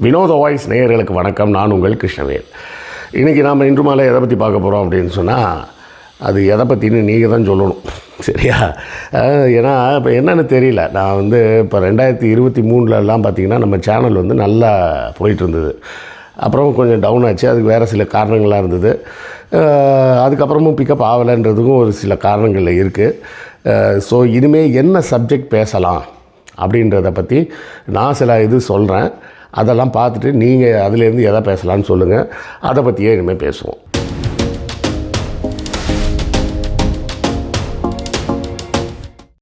வினோத வாய்ஸ் நேயர்களுக்கு வணக்கம். நான் உங்கள் கிருஷ்ணவேல். இன்றைக்கி நாம் இன்று மாலை எதை பற்றி பார்க்க போகிறோம் அப்படின்னு சொன்னால் அது எதை பற்றின்னு நீங்கள் தான் சொல்லணும். சரியா? ஏன்னா இப்போ என்னென்னு தெரியல. நான் வந்து இப்போ ரெண்டாயிரத்தி இருபத்தி மூணுலலாம் பார்த்தீங்கன்னா நம்ம சேனல் வந்து நல்லா போயிட்டு இருந்தது. அப்புறம் கொஞ்சம் டவுன் ஆச்சு. அதுக்கு வேறு சில காரணங்களாக இருந்தது. அதுக்கப்புறமும் பிக்கப் ஆகலைன்றதுக்கும் ஒரு சில காரணங்கள் இருக்குது ஸோ இனிமேல் என்ன சப்ஜெக்ட் பேசலாம் அப்படின்றத பற்றி நான் சில இது சொல்கிறேன் அதெல்லாம் பார்த்துட்டு நீங்கள் அதுலேருந்து எதை பேசலாம்னு சொல்லுங்கள் அதை பற்றியே இனிமேல் பேசுவோம்.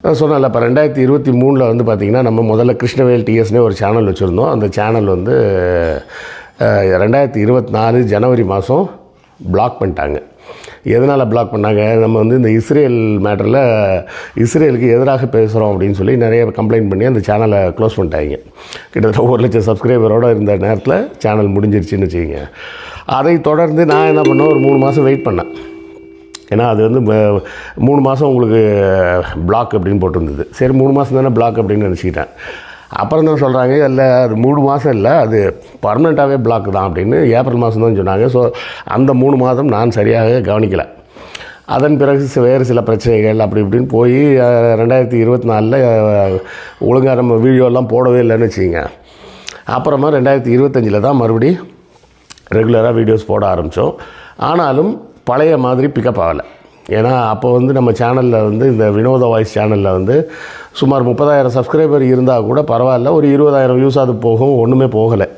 நான் சொன்னேன்ல இப்போ ரெண்டாயிரத்தி இருபத்தி மூணில் வந்து பார்த்திங்கன்னா நம்ம முதல்ல கிருஷ்ணவேல் டிஎஸ்னே ஒரு சேனல் வச்சுருந்தோம். அந்த சேனல் வந்து ரெண்டாயிரத்தி இருபத்தி நாலு ஜனவரி மாதம் பிளாக் பண்ணிட்டாங்க. எதனால் பிளாக் பண்ணாங்க? நம்ம வந்து இந்த இஸ்ரேல் மேட்டரில் இஸ்ரேலுக்கு எதிராக பேசுகிறோம் அப்படின்னு சொல்லி நிறைய கம்ப்ளைண்ட் பண்ணி அந்த சேனலை க்ளோஸ் பண்ணிட்டாங்க. கிட்டத்தட்ட ஒரு லட்சம் சப்ஸ்கிரைபரோடு இருந்த நேரத்தில் சேனல் முடிஞ்சிருச்சுன்னு வச்சுக்கோங்க. அதை தொடர்ந்து நான் என்ன பண்ணேன்? ஒரு மூணு மாதம் வெயிட் பண்ணேன். ஏன்னா அது வந்து மூணு மாதம் உங்களுக்கு பிளாக் அப்படின்னு போட்டிருந்தது. சரி மூணு மாதம் தானே பிளாக் அப்படின்னு நினச்சிக்கிட்டேன். அப்புறம் தான் சொல்கிறாங்க இல்லை அது மூணு மாதம் இல்லை அது பர்மனெண்ட்டாகவே பிளாக் தான் அப்படின்னு ஏப்ரல் மாதம் தான் சொன்னாங்க. ஸோ அந்த மூணு மாதம் நான் சரியாக கவனிக்கலை. அதன் பிறகு வேறு சில பிரச்சனைகள் அப்படி இப்படின்னு போய் ரெண்டாயிரத்தி இருபத்தி நாலில் ஒழுங்காக நம்ம வீடியோலாம் போடவே இல்லைன்னு வச்சுக்கோங்க. அப்புறமா ரெண்டாயிரத்தி இருபத்தஞ்சில் தான் மறுபடி ரெகுலராக வீடியோஸ் போட ஆரம்பித்தோம் ஆனாலும் பழைய மாதிரி பிக்கப் ஆகலை. ஏன்னா அப்போ வந்து நம்ம சேனலில் வந்து இந்த வினோத வாய்ஸ் சேனலில் வந்து சுமார் முப்பதாயிரம் சப்ஸ்கிரைபர் இருந்தால் கூட பரவாயில்ல ஒரு இருபதாயிரம் வியூஸ் அது போகும் ஒன்றுமே போகலை.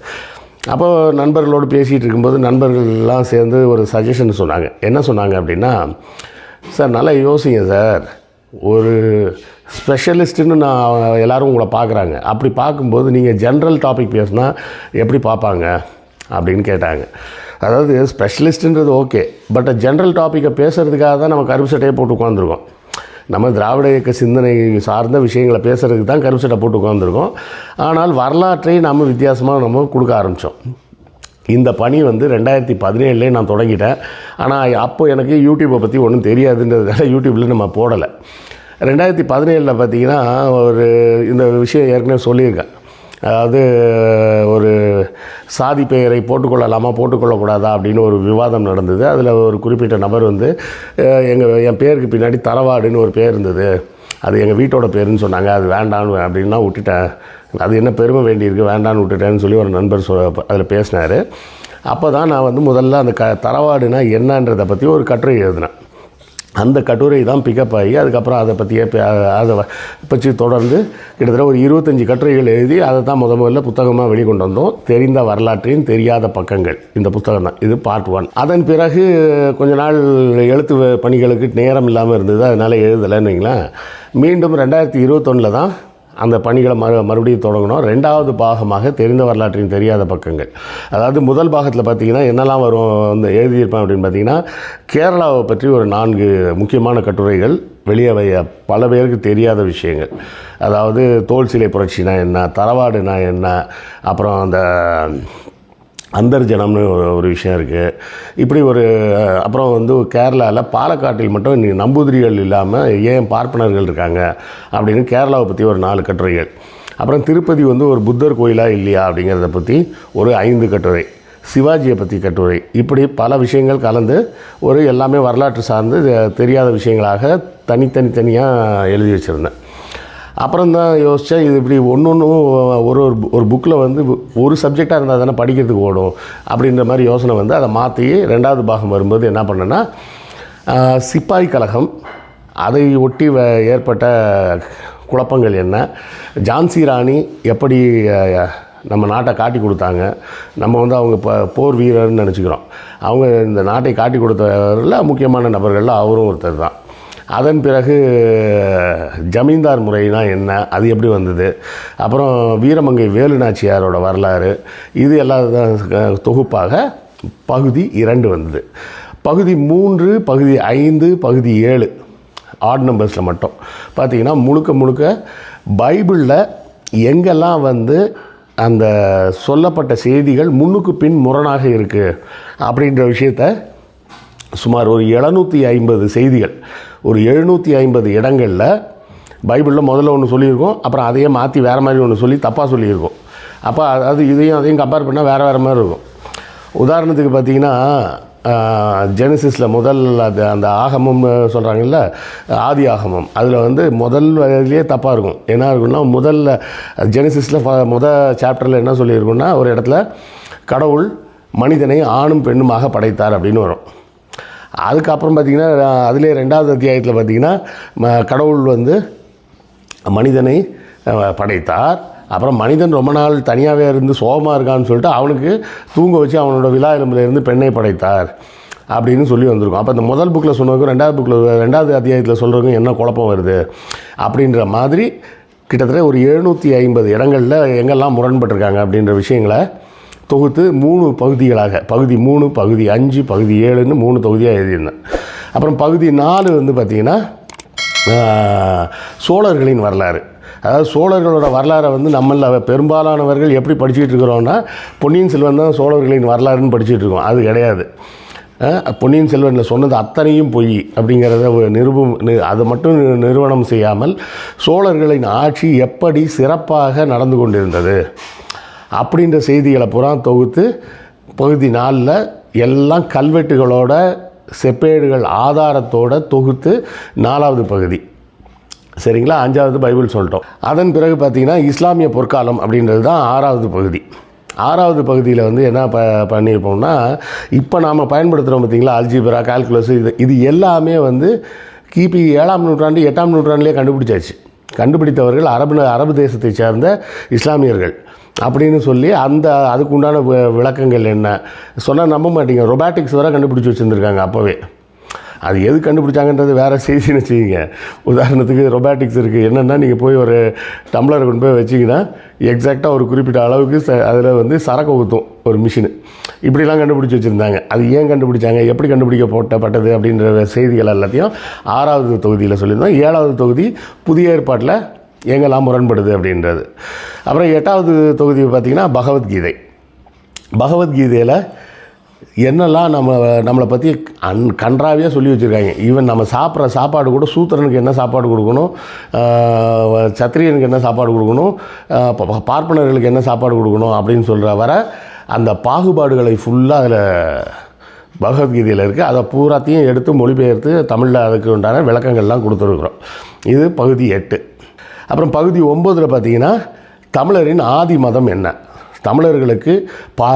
அப்போ நண்பர்களோடு பேசிகிட்டு இருக்கும்போது நண்பர்கள்லாம் சேர்ந்து ஒரு சஜஷன் சொன்னாங்க. என்ன சொன்னாங்க அப்படின்னா சார் நல்லா யோசிங்க சார். ஒரு ஸ்பெஷலிஸ்ட்டுன்னு நான் எல்லோரும் உங்களை பார்க்குறாங்க அப்படி பார்க்கும்போது நீங்கள் ஜென்ரல் டாபிக் பேசுனா எப்படி பார்ப்பாங்க அப்படின்னு கேட்டாங்க. அதாவது ஸ்பெஷலிஸ்ட்டுன்றது ஓகே பட் ஜென்ரல் டாப்பிக்கை பேசுகிறதுக்காக தான் நம்ம கருப்பு சட்டையை போட்டு உட்காந்துருக்கோம் நம்ம திராவிட இயக்க சிந்தனை சார்ந்த விஷயங்களை பேசுகிறதுக்கு தான் கருப்பு சட்டை போட்டு உட்காந்துருக்கோம் ஆனால் வரலாற்றை நம்ம வித்தியாசமாக நம்ம கொடுக்க ஆரம்பித்தோம் இந்த பணி வந்து ரெண்டாயிரத்தி பதினேழுலேயே நான் தொடங்கிட்டேன். ஆனால் அப்போ எனக்கு யூடியூப்பை பற்றி ஒன்றும் தெரியாதுன்றதுனால யூடியூப்பில் நம்ம போடலை. ரெண்டாயிரத்தி பதினேழில் பார்த்தீங்கன்னா ஒரு இந்த விஷயம் ஏற்கனவே சொல்லியிருக்கேன். அதாவது ஒரு சாதி பெயரை போட்டுக்கொள்ளலாமா போட்டுக்கொள்ளக்கூடாதா அப்படின்னு ஒரு விவாதம் நடந்தது. அதில் ஒரு குறிப்பிட்ட நபர் வந்து எங்கள் என் பேருக்கு பின்னாடி தரவாடுன்னு ஒரு பேர் இருந்தது. அது எங்கள் வீட்டோட பேருன்னு சொன்னாங்க. அது வேண்டான்னு அப்படின்னா விட்டுட்டேன். அது என்ன பெருமை வேண்டியிருக்கு வேண்டான்னு விட்டுட்டேன்னு சொல்லி ஒரு நண்பர் சொ அதில் பேசினார். அப்போ தான் நான் வந்து முதல்ல அந்த க தரவாடுனா என்னன்றதை பற்றி ஒரு கட்டுரை எழுதினேன். அந்த கட்டுரை தான் பிக்கப் ஆகி அதுக்கப்புறம் அதை பற்றியே அதை பற்றி தொடர்ந்து கிட்டத்தட்ட ஒரு இருபத்தஞ்சி கட்டுரைகள் எழுதி அதை தான் முத முதல்ல புத்தகமாக வெளிக்கொண்டு வந்தோம். தெரிந்த வரலாற்றின் தெரியாத பக்கங்கள். இந்த புத்தகம் தான். இது பார்ட் ஒன் அதன் பிறகு கொஞ்ச நாள் எழுத்து வ- பணிகளுக்கு நேரம் இல்லாமல் இருந்தது. அதனால் எழுதலைன்னு வைங்களேன் மீண்டும் ரெண்டாயிரத்தி இருபத்தொன்னில் தான் அந்த பணிகளை மறு மறுபடியும் தொடங்கணும். ரெண்டாவது பாகமாக தெரிந்த வரலாற்றின் தெரியாத பக்கங்கள். அதாவது முதல் பாகத்தில் பார்த்தீங்கன்னா என்னெல்லாம் வரும் வந்து எழுதியிருப்பேன் அப்படின்னு பார்த்தீங்கன்னா கேரளாவை பற்றி ஒரு நான்கு முக்கியமான கட்டுரைகள் வெளியே வைய பல பேருக்கு தெரியாத விஷயங்கள். அதாவது தோல் சிலை புரட்சினா என்ன தரவாடுனா என்ன அப்புறம் அந்த அந்தர்ஜனம்னு ஒரு ஒரு விஷயம் இருக்குது இப்படி ஒரு அப்புறம் வந்து கேரளாவில் பாலக்காட்டில் மட்டும் இன்றைக்கி நம்பூதிரிகள் இல்லாமல் ஏன் பார்ப்பனர்கள் இருக்காங்க அப்படின்னு கேரளாவை பற்றி ஒரு நாலு கட்டுரைகள். அப்புறம் திருப்பதி வந்து ஒரு புத்தர் கோயிலாக இல்லையா அப்படிங்கிறத பற்றி ஒரு ஐந்து கட்டுரை. சிவாஜியை பற்றி கட்டுரை. இப்படி பல விஷயங்கள் கலந்து ஒரு எல்லாமே வரலாற்று சார்ந்து தெரியாத விஷயங்களாக தனித்தனி தனியாக எழுதி வச்சுருந்தேன். அப்புறம் தான் யோசித்தேன் இது இப்படி ஒன்று ஒன்றும் ஒரு ஒரு ஒரு புக்கில் வந்து ஒரு சப்ஜெக்டாக இருந்தால் தானே படிக்கிறதுக்கு ஓடும் அப்படின்ற மாதிரி யோசனை வந்து அதை மாற்றி ரெண்டாவது பாகம் வரும்போது என்ன பண்ணேன்னா சிப்பாய் கழகம் அதை ஒட்டி வ- ஏற்பட்ட குழப்பங்கள் என்ன ஜான்சி ராணி எப்படி நம்ம நாட்டை காட்டி கொடுத்தாங்க நம்ம வந்து அவங்க இப்போ போர் வீரர்னு நினச்சிக்கிறோம். அவங்க இந்த நாட்டை காட்டி கொடுத்தவரில் முக்கியமான நபர்களில் அவரும் ஒருத்தர் தான் அதன் பிறகு ஜமீன்தார் முறைனா என்ன? அது எப்படி வந்தது? அப்புறம் வீரமங்கை வேலுநாச்சியாரோட வரலாறு. இது எல்லாம் தான் தொகுப்பாக பகுதி இரண்டு வந்தது. பகுதி மூன்று பகுதி ஐந்து பகுதி ஏழு ஆட் நம்பர்ஸில் மட்டும். பார்த்திங்கன்னா முழுக்க முழுக்க பைபிளில் எங்கெல்லாம் வந்து அந்த சொல்லப்பட்ட செய்திகள் முன்னுக்கு பின் முரணாக இருக்குது அப்படின்ற விஷயத்த சுமார் ஒரு எழுநூற்றி ஐம்பது செய்திகள் ஒரு எழுநூற்றி ஐம்பது இடங்களில் பைபிளில் முதல்ல ஒன்று சொல்லியிருக்கோம் அப்புறம் அதையே மாற்றி வேறு மாதிரி ஒன்று சொல்லி தப்பாக சொல்லியிருக்கோம். அப்போ அது இதையும் அதையும் கம்பேர் பண்ணால் வேறு வேறு மாதிரி இருக்கும். உதாரணத்துக்கு பார்த்தீங்கன்னா ஜெனசிஸில் முதல் அது அந்த ஆகமம் சொல்கிறாங்கல்ல ஆதி ஆகமம். அதில் வந்து முதல் வகையிலேயே தப்பாக இருக்கும். என்ன இருக்கும்னா முதல்ல ஜெனசிஸில் முதல் சாப்டரில் என்ன சொல்லியிருக்குன்னா ஒரு இடத்துல கடவுள் மனிதனை ஆணும் பெண்ணுமாக படைத்தார் அப்படின்னு வரும். அதுக்கப்புறம் பார்த்திங்கன்னா அதிலே ரெண்டாவது அத்தியாயத்தில் பார்த்திங்கன்னா ம- கடவுள் வந்து மனிதனை படைத்தார். அப்புறம் மனிதன் ரொம்ப நாள் தனியாகவே இருந்து சோகமாக இருக்கான்னு சொல்லிட்டு அவனுக்கு தூங்க வச்சு அவனோட விழா எலும்புல இருந்து பெண்ணை படைத்தார் அப்படின்னு சொல்லி வந்திருக்கும். அப்போ இந்த முதல் புக்கில் சொன்னதுக்கும் ரெண்டாவது புக்கில் ரெண்டாவது அத்தியாயத்தில் சொல்கிறதுக்கும் என்ன குழப்பம் வருது அப்படின்ற மாதிரி கிட்டத்தட்ட ஒரு எழுநூற்றி ஐம்பது இடங்களில் எங்கெல்லாம் முரண்பட்டிருக்காங்க அப்படின்ற விஷயங்களை தொகுத்து மூணு பகுதிகளாக பகுதி மூணு பகுதி அஞ்சு பகுதி ஏழுன்னு மூணு தொகுதியாக எழுதியிருந்தேன். அப்புறம் பகுதி நாலு வந்து பார்த்திங்கன்னா சோழர்களின் வரலாறு. அதாவது சோழர்களோட வரலாறை வந்து நம்மள பெரும்பாலானவர்கள் எப்படி படிச்சுட்டு இருக்கிறோம்னா பொன்னியின் செல்வன் தான் சோழர்களின் வரலாறுன்னு படிச்சுட்டு இருக்கோம். அது கிடையாது. பொன்னியின் செல்வனில் சொன்னது அத்தனையும் பொய் அப்படிங்கிறத நிரூபம் அதை மட்டும் நிறுவனம் செய்யாமல் சோழர்களின் ஆட்சி எப்படி சிறப்பாக நடந்து கொண்டிருந்தது? அப்படின்ற செய்திகளை புறா தொகுத்து பகுதி நாளில் எல்லாம் கல்வெட்டுகளோட செப்பேடுகள் ஆதாரத்தோட தொகுத்து நாலாவது பகுதி. சரிங்களா? அஞ்சாவது பைபிள் சொல்லிட்டோம். அதன் பிறகு பார்த்திங்கன்னா இஸ்லாமிய பொற்காலம் அப்படின்றது தான் ஆறாவது பகுதி. ஆறாவது பகுதியில் வந்து என்ன ப பண்ணியிருப்போம்னா இப்போ நாம் பயன்படுத்துகிறோம் பார்த்தீங்களா? அல்ஜிபரா கால்குலஸ் இது இது எல்லாமே வந்து கிபி ஏழாம் நூற்றாண்டு எட்டாம் நூற்றாண்டுலேயே கண்டுபிடிச்சாச்சு. கண்டுபிடித்தவர்கள் அரபு அரபு தேசத்தை சேர்ந்த இஸ்லாமியர்கள் அப்படின்னு சொல்லி அந்த அதுக்கு உண்டான விளக்கங்கள் என்ன? சொன்னால் நம்ப மாட்டீங்க. ரொபாட்டிக்ஸ் வரை கண்டுபிடிச்சி வச்சுருந்துருக்காங்க அப்போவே. அது எது கண்டுபிடிச்சாங்கன்றது வேறு செய்தின்னு வச்சுக்கிங்க. உதாரணத்துக்கு ரொபாட்டிக்ஸ் இருக்குது என்னென்னா நீங்கள் போய் ஒரு டம்ளரை கொண்டு போய் வச்சிங்கன்னா எக்ஸாக்டாக ஒரு குறிப்பிட்ட அளவுக்கு ச அதில் வந்து சரக்கு ஊற்றும் ஒரு மிஷினு இப்படிலாம் கண்டுபிடிச்சி வச்சுருந்தாங்க. அது ஏன் கண்டுபிடிச்சாங்க? எப்படி கண்டுபிடிக்க போட்டப்பட்டது அப்படின்ற செய்திகள் எல்லாத்தையும் ஆறாவது தொகுதியில் சொல்லியிருந்தோம். ஏழாவது தொகுதி புதிய ஏற்பாட்டில் எங்கெல்லாம் முரண்படுது அப்படின்றது. அப்புறம் எட்டாவது தொகுதி பார்த்திங்கன்னா பகவத்கீதை. பகவத்கீதையில் என்னெல்லாம் நம்ம நம்மளை பற்றி அன் கன்றாவியாக சொல்லி வச்சுருக்காங்க. ஈவன் நம்ம சாப்பிட்ற சாப்பாடு கூட சூத்திரனுக்கு என்ன சாப்பாடு கொடுக்கணும்? சத்திரியனுக்கு என்ன சாப்பாடு கொடுக்கணும்? பார்ப்பனர்களுக்கு என்ன சாப்பாடு கொடுக்கணும் அப்படின்னு சொல்கிற வர அந்த பாகுபாடுகளை ஃபுல்லாக அதில் பகவத்கீதையில் இருக்குது அதை பூராத்தையும் எடுத்து மொழிபெயர்த்து தமிழில் அதுக்கு உண்டான விளக்கங்கள்லாம் கொடுத்துருக்குறோம். இது பகுதி எட்டு. அப்புறம் பகுதி ஒம்போதில் பார்த்தீங்கன்னா தமிழரின் ஆதி மதம் என்ன? தமிழர்களுக்கு பா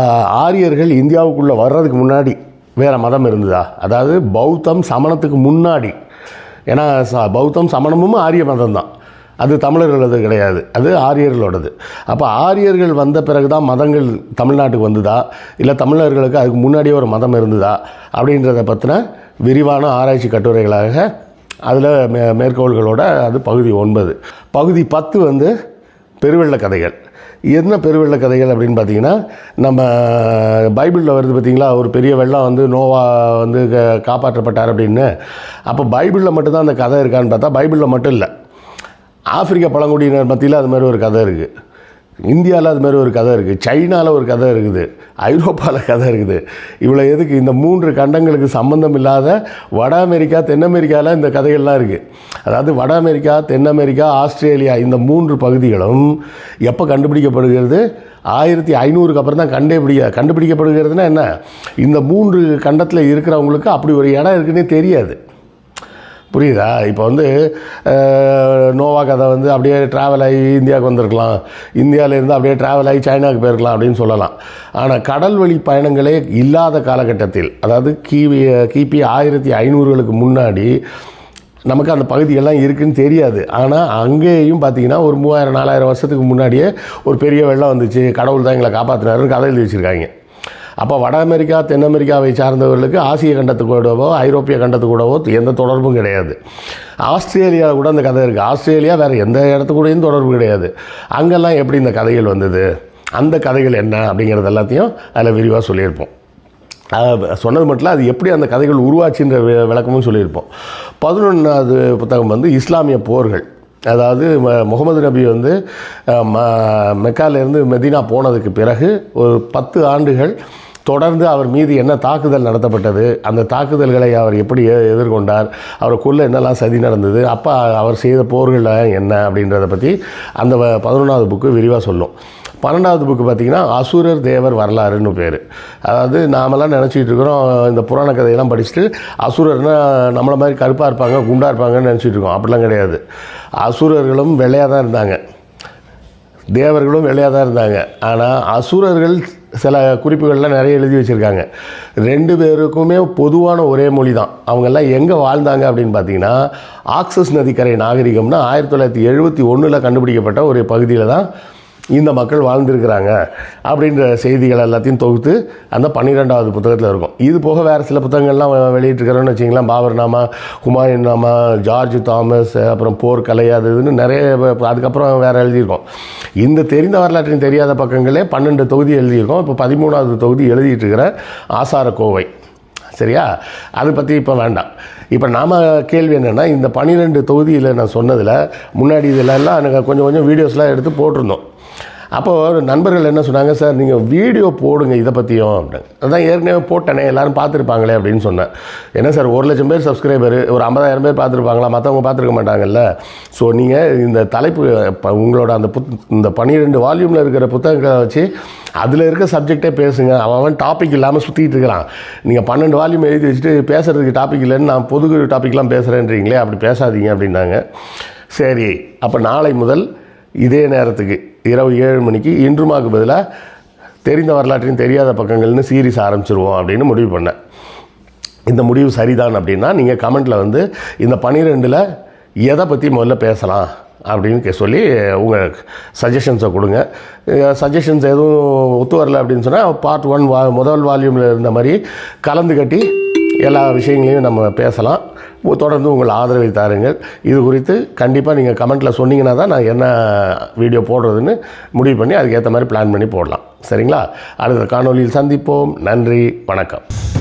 ஆரியர்கள் இந்தியாவுக்குள்ளே வர்றதுக்கு முன்னாடி வேறு மதம் இருந்ததா? அதாவது பௌத்தம் சமணத்துக்கு முன்னாடி. ஏன்னா ச பௌத்தம் சமணமும் ஆரிய மதம் தான் அது தமிழர்களது கிடையாது. அது ஆரியர்களோடது. அப்போ ஆரியர்கள் வந்த பிறகு தான் மதங்கள் தமிழ்நாட்டுக்கு வந்ததா? இல்லை தமிழர்களுக்கு அதுக்கு முன்னாடியே ஒரு மதம் இருந்ததா? அப்படின்றத பற்றின விரிவான ஆராய்ச்சி கட்டுரைகளாக அதில் மே மேற்கோள்களோட அது பகுதி ஒன்பது. பகுதி பத்து வந்து பெருவெள்ள கதைகள். என்ன பெருவெள்ள கதைகள் அப்படின்னு பார்த்தீங்கன்னா நம்ம பைபிளில் வருது பார்த்தீங்களா? ஒரு பெரிய வெள்ளம் வந்து நோவா வந்து க- காப்பாற்றப்பட்டார் அப்படின்னு. அப்போ பைபிளில் மட்டும்தான் அந்த கதை இருக்கான்னு பார்த்தா பைபிளில் மட்டும் இல்லை. ஆப்பிரிக்க பழங்குடியினர் மத்தியில் அது மாதிரி ஒரு கதை இருக்குது இந்தியாவில் அது மாதிரி ஒரு கதை இருக்குது சைனாவில் ஒரு கதை இருக்குது. ஐரோப்பாவில் கதை இருக்குது. இவ்வளோ எதுக்கு? இந்த மூன்று கண்டங்களுக்கு சம்மந்தம் இல்லாத வட அமெரிக்கா தென் அமெரிக்காவில் இந்த கதைகள்லாம் இருக்குது அதாவது வட அமெரிக்கா தென் அமெரிக்கா ஆஸ்திரேலியா இந்த மூன்று பகுதிகளும் எப்போ கண்டுபிடிக்கப்படுகிறது? ஆயிரத்தி ஐநூறுக்கு அப்புறம் தான் கண்டுபிடிக்க கண்டுபிடிக்கப்படுகிறதுனா என்ன? இந்த மூன்று கண்டத்தில் இருக்கிறவங்களுக்கு அப்படி ஒரு இடம் இருக்குன்னே தெரியாது. புரியுதா? இப்போ வந்து நோவா கதை வந்து அப்படியே ட்ராவல் ஆகி இந்தியாவுக்கு வந்திருக்கலாம். இந்தியாவிலேருந்து அப்படியே ட்ராவல் ஆகி சைனாவுக்கு போயிருக்கலாம் அப்படின்னு சொல்லலாம். ஆனால் கடல் வழி பயணங்களே இல்லாத காலகட்டத்தில் அதாவது கிவி கிபி ஆயிரத்தி ஐநூறுகளுக்கு முன்னாடி நமக்கு அந்த பகுதியெல்லாம் இருக்குதுன்னு தெரியாது. ஆனால் அங்கேயும் பார்த்தீங்கன்னா ஒரு மூவாயிரம் நாலாயிரம் வருஷத்துக்கு முன்னாடியே ஒரு பெரிய வெள்ளம் வந்துச்சு. கடவுள் தான் எங்களை காப்பாற்றினாருன்னு கதை எழுதி வச்சுருக்காங்க. அப்போ வட அமெரிக்கா தென் அமெரிக்காவை சார்ந்தவர்களுக்கு ஆசிய கண்டத்துக்கூடவோ ஐரோப்பிய கண்டத்துக்கூடவோ எந்த தொடர்பும் கிடையாது. ஆஸ்திரேலியா கூட அந்த கதை இருக்குது ஆஸ்திரேலியா வேறு எந்த இடத்துக்கூடையும் தொடர்பு கிடையாது. அங்கெல்லாம் எப்படி இந்த கதைகள் வந்தது? அந்த கதைகள் என்ன? அப்படிங்கிறது எல்லாத்தையும் அதில் விரிவாக சொல்லியிருப்போம். சொன்னது மட்டும் அது எப்படி அந்த கதைகள் உருவாச்சுன்ற வி- விளக்கமும் சொல்லியிருப்போம். பதினொன்றாவது புத்தகம் வந்து இஸ்லாமிய போர்கள். அதாவது ம- முகமது நபி வந்து ம- மெக்காலேருந்து மெதினா போனதுக்கு பிறகு ஒரு பத்து ஆண்டுகள் தொடர்ந்து அவர் மீது என்ன தாக்குதல் நடத்தப்பட்டது அந்த தாக்குதல்களை அவர் எப்படி எ- எதிர்கொண்டார் அவருக்குள்ளே என்னெல்லாம் சதி நடந்தது அப்போ அவர் செய்த போர்கள் என்ன அப்படின்றத பற்றி அந்த பதினொன்றாவது புக்கு விரிவாக சொல்லும். பன்னெண்டாவது புக்கு பார்த்தீங்கன்னா அசுரர் தேவர் வரலாறுன்னு பேர். அதாவது நாமெல்லாம் நினச்சிக்கிட்டு இருக்கிறோம் இந்த புராண கதையெல்லாம் படிச்சுட்டு அசுரர்னா நம்மளை மாதிரி கருப்பாக இருப்பாங்க குண்டாக இருப்பாங்கன்னு நினச்சிட்டு இருக்கோம். அப்படிலாம் கிடையாது. அசுரர்களும் வெள்ளையாக தான் இருந்தாங்க. தேவர்களும் வெள்ளையாக தான் இருந்தாங்க. ஆனால் அசுரர்கள் சில குறிப்புகள்லாம் நிறைய எழுதி வச்சுருக்காங்க. ரெண்டு பேருக்குமே பொதுவான ஒரே மொழி தான் அவங்கெல்லாம் எங்கே வாழ்ந்தாங்க அப்படின்னு பார்த்தீங்கன்னா ஆக்சஸ் நதிக்கரை நாகரிகம்னா ஆயிரத்தி தொள்ளாயிரத்தி எழுபத்தி ஒன்றில் கண்டுபிடிக்கப்பட்ட ஒரு பகுதியில் தான் இந்த மக்கள் வாழ்ந்திருக்கிறாங்க அப்படின்ற செய்திகள் எல்லாத்தையும் தொகுத்து அந்த பன்னிரெண்டாவது புத்தகத்தில் இருக்கும். இது போக வேறு சில புத்தகங்கள்லாம் வெளியிட்டிருக்கிறோன்னு வச்சிங்களேன் பாபர் நாமா ஹுமாயூன் நாமா ஜார்ஜ் தாமஸ் அப்புறம் போர்க்கலை அது இதுன்னு நிறைய அதுக்கப்புறம் வேறு எழுதியிருக்கோம். இந்த தெரிந்த வரலாற்றின் தெரியாத பக்கங்களே பன்னெண்டு தொகுதி எழுதியிருக்கோம். இப்போ பதிமூணாவது தொகுதி எழுதிட்டுருக்கிற ஆசார கோவை. சரியா? அதை பற்றி இப்போ வேண்டாம். இப்போ நாம கேள்வி என்னென்னா இந்த பன்னிரெண்டு தொகுதியில் நான் சொன்னதில் முன்னாடி இதிலெல்லாம் எனக்கு கொஞ்சம் கொஞ்சம் வீடியோஸ்லாம் எடுத்து போட்டிருந்தோம். அப்போது நண்பர்கள் என்ன சொன்னாங்க சார் நீங்கள் வீடியோ போடுங்க இதை பற்றியும் அப்படின்னு அதான் ஏற்கனவே போட்டேனே எல்லோரும் பார்த்துருப்பாங்களே அப்படின்னு சொன்னேன். என்ன சார் ஒரு லட்சம் பேர் சப்ஸ்கிரைபர் ஒரு ஐம்பதாயிரம் பேர் பார்த்துருப்பாங்களா? மற்றவங்க பார்த்துருக்க மாட்டாங்கல்ல. ஸோ நீங்கள் இந்த தலைப்பு இப்போ உங்களோட அந்த புத் இந்த பன்னிரெண்டு வால்யூமில் இருக்கிற புத்தகங்களை வச்சு அதில் இருக்க சப்ஜெக்டே பேசுங்க. அவன் அவன் டாபிக் இல்லாமல் சுற்றிட்டு இருக்கிறான். நீங்கள் பன்னெண்டு வால்யூம் எழுதி வச்சுட்டு பேசுகிறதுக்கு டாபிக் இல்லைன்னு நான் பொது டாபிக்லாம் பேசுகிறேன்றீங்களே அப்படி பேசாதீங்க அப்படின்னாங்க. சரி அப்போ நாளை முதல் இதே நேரத்துக்கு இரவு ஏழு மணிக்கு இன்றுமாக்கு பதிலாக தெரிந்த வரலாற்றின் தெரியாத பக்கங்கள்னு சீரீஸ் ஆரம்பிச்சிருவோம் அப்படின்னு முடிவு பண்ணேன். இந்த முடிவு சரிதான் அப்படின்னா நீங்கள் கமெண்ட்டில் வந்து இந்த பன்னிரெண்டில் எதை பற்றி முதல்ல பேசலாம் அப்படின்னு கே- சொல்லி உங்கள் சஜஷன்ஸை கொடுங்க. சஜஷன்ஸ் எதுவும் ஒத்து வரல அப்படின்னு சொன்னால் பார்ட் ஒன் வா முதல் வால்யூமில் இருந்த மாதிரி கலந்து கட்டி எல்லா விஷயங்களையும் நம்ம பேசலாம். தொடர்ந்து உங்கள் ஆதரவை தாருங்கள். இது குறித்து கண்டிப்பாக நீங்கள் கமெண்ட்டில் சொன்னீங்கன்னா தான் நான் என்ன வீடியோ போடுறதுன்னு முடிவு பண்ணி அதுக்கேற்ற மாதிரி பிளான் பண்ணி போடலாம். சரிங்களா? அடுத்த காணொளியில் சந்திப்போம். நன்றி வணக்கம்.